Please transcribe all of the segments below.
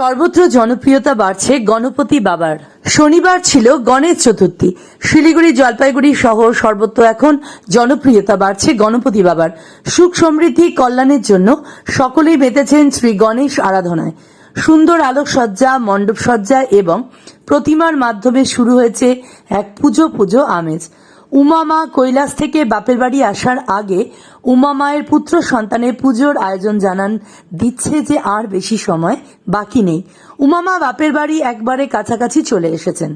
সর্বত্র জনপ্রিয়তা বাড়ছে গণপতি বাবার। শনিবার ছিল গণেশ চতুর্থী। শিলিগুড়ি জলপাইগুড়ি সহ সর্বত্র এখন জনপ্রিয়তা বাড়ছে গণপতি বাবার। সুখ সমৃদ্ধি কল্যাণের জন্য সকলেই মেতেছেন শ্রী গণেশ আরাধনায়। সুন্দর আলোকসজ্জা, মণ্ডপসজ্জা এবং প্রতিমার মাধ্যমে শুরু হয়েছে এক পুজো পুজো আমেজ। উমা মা কৈলাস থেকে বাপের বাড়ি আসার আগে উমামায়ের পুত্র সন্তানের পুজোর আয়োজন জানান, দিচ্ছে যে আর বেশি সময় বাকি নেই। উমামা বাপের বাড়ি একবারে কাছাকাছি চলে এসেছেন।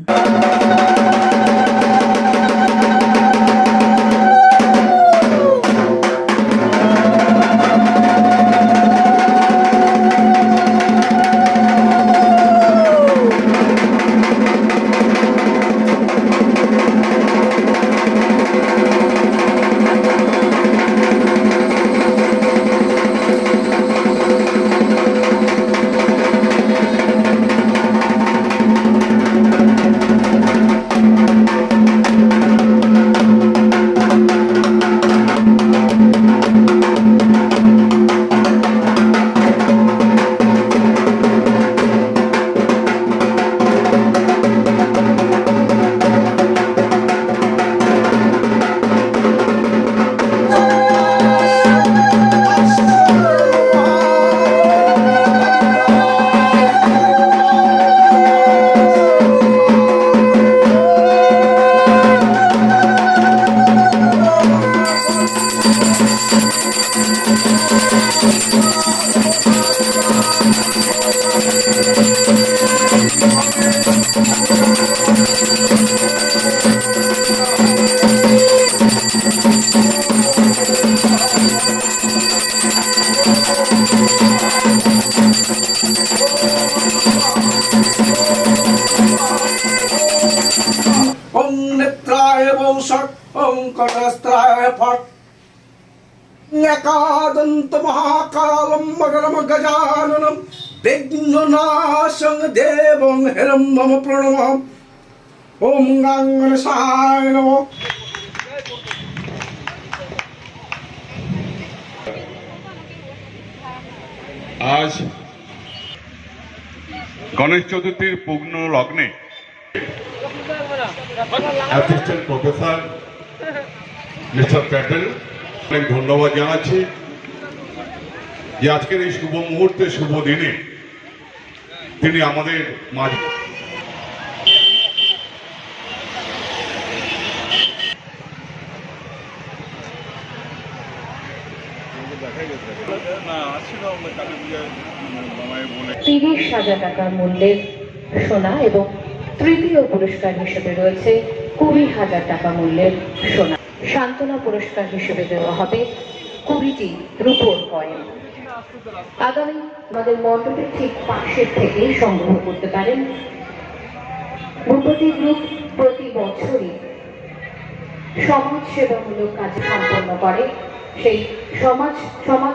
ওং ফট একাদন্ত মহাকালম মগরম গজাননম বিঘ্ননাশং দেবং হিরম মম প্রণম ওম গাঙ্গনসায় নমঃ আজ গণেশ চতুর্থীর পূর্ণ লগ্নে অ্যাসিস্ট্যান্ট প্রফেসর মিস্টার প্যাটেল, অনেক ধন্যবাদ জানাচ্ছি যে আজকের এই শুভ মুহূর্তে, শুভ দিনে তিনি আমাদের মাঝে তিরিশ হাজার টাকা মূল্যের সোনা এবং তৃতীয় পুরস্কার হিসেবে রয়েছে কুড়ি হাজার টাকা মূল্যের সোনা। সান্ত্বনা পুরস্কার হিসেবে দেওয়া হবে কুড়িটি রূপোর কয়েন। আগামী আমাদের মণ্ডপের ঠিক পাশের থেকেই সংগ্রহ করতে পারেন ভূপতি গ্রুপ প্রতি বছরই সমাজ সেবামূলক কাজ সম্পন্ন করে। সেই সমাজ সমাজ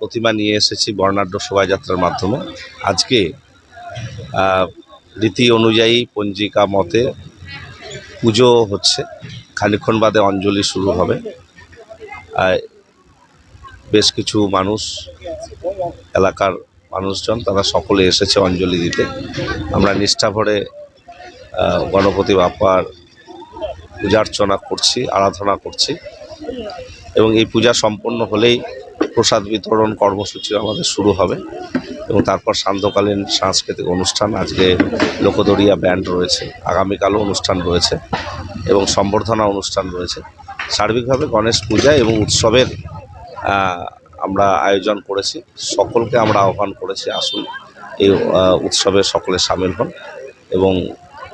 প্রতিমা নিয়ে এসেছি বর্ণাঢ্য শোভাযাত্রার মাধ্যমে। আজকে রীতি অনুযায়ী পঞ্জিকা মতে পুজো হচ্ছে। খানিক্ষণ বাদে অঞ্জলি শুরু হবে। বেশ কিছু মানুষ এলাকার মানুষজন তারা সকলে এসেছে অঞ্জলি দিতে। আমরা নিষ্ঠা ভরে আহ, গণপতি বাপ্পার পূজার্চনা করছি আরাধনা করছি। এবং এই পূজা সম্পন্ন হলেই প্রসাদ বিতরণ কর্মসূচি আমাদের শুরু হবে এবং তারপর সান্ধ্যকালীন সাংস্কৃতিক অনুষ্ঠান, আজকে লোকদরিয়া ব্যান্ড রয়েছে, আগামীকালও অনুষ্ঠান রয়েছে এবং সম্বর্ধনা অনুষ্ঠান রয়েছে। সার্বিকভাবে গণেশ পূজা এবং উৎসবের আমরা আয়োজন করেছি। সকলকে আমরা আহ্বান করেছি, আসুন এই উৎসবে সকলে সামিল হন এবং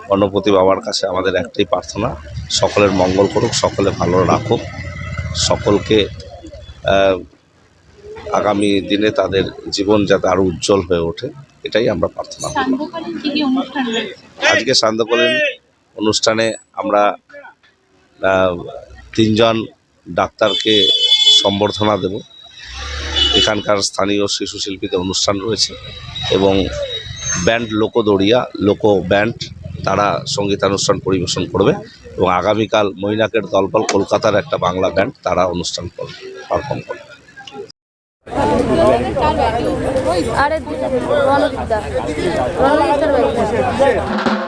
গণপতি বাবার কাছে আমাদের একটাই প্রার্থনা, সকলের মঙ্গল করুক, সকলে ভালো রাখুক, সকলকে আগামী দিনে তাদের জীবন যাতে আরও উজ্জ্বল হয়ে ওঠে এটাই আমরা প্রার্থনা আজকে সান্ধ্যকালীন অনুষ্ঠানে আমরা তিনজন ডাক্তারকে সম্বর্ধনা দেব। এখানকার স্থানীয় শিশু শিল্পীদের অনুষ্ঠান রয়েছে এবং ব্যান্ড লোকদড়িয়া লোকো ব্যান্ড তারা সঙ্গীতানুষ্ঠান পরিবেশন করবে এবং আগামীকাল মৈনাকের দলবল কলকাতার একটা বাংলা ব্যান্ড তারা অনুষ্ঠান করবে পারফর্ম করবে। আরে রণদীপ দা বাড়ি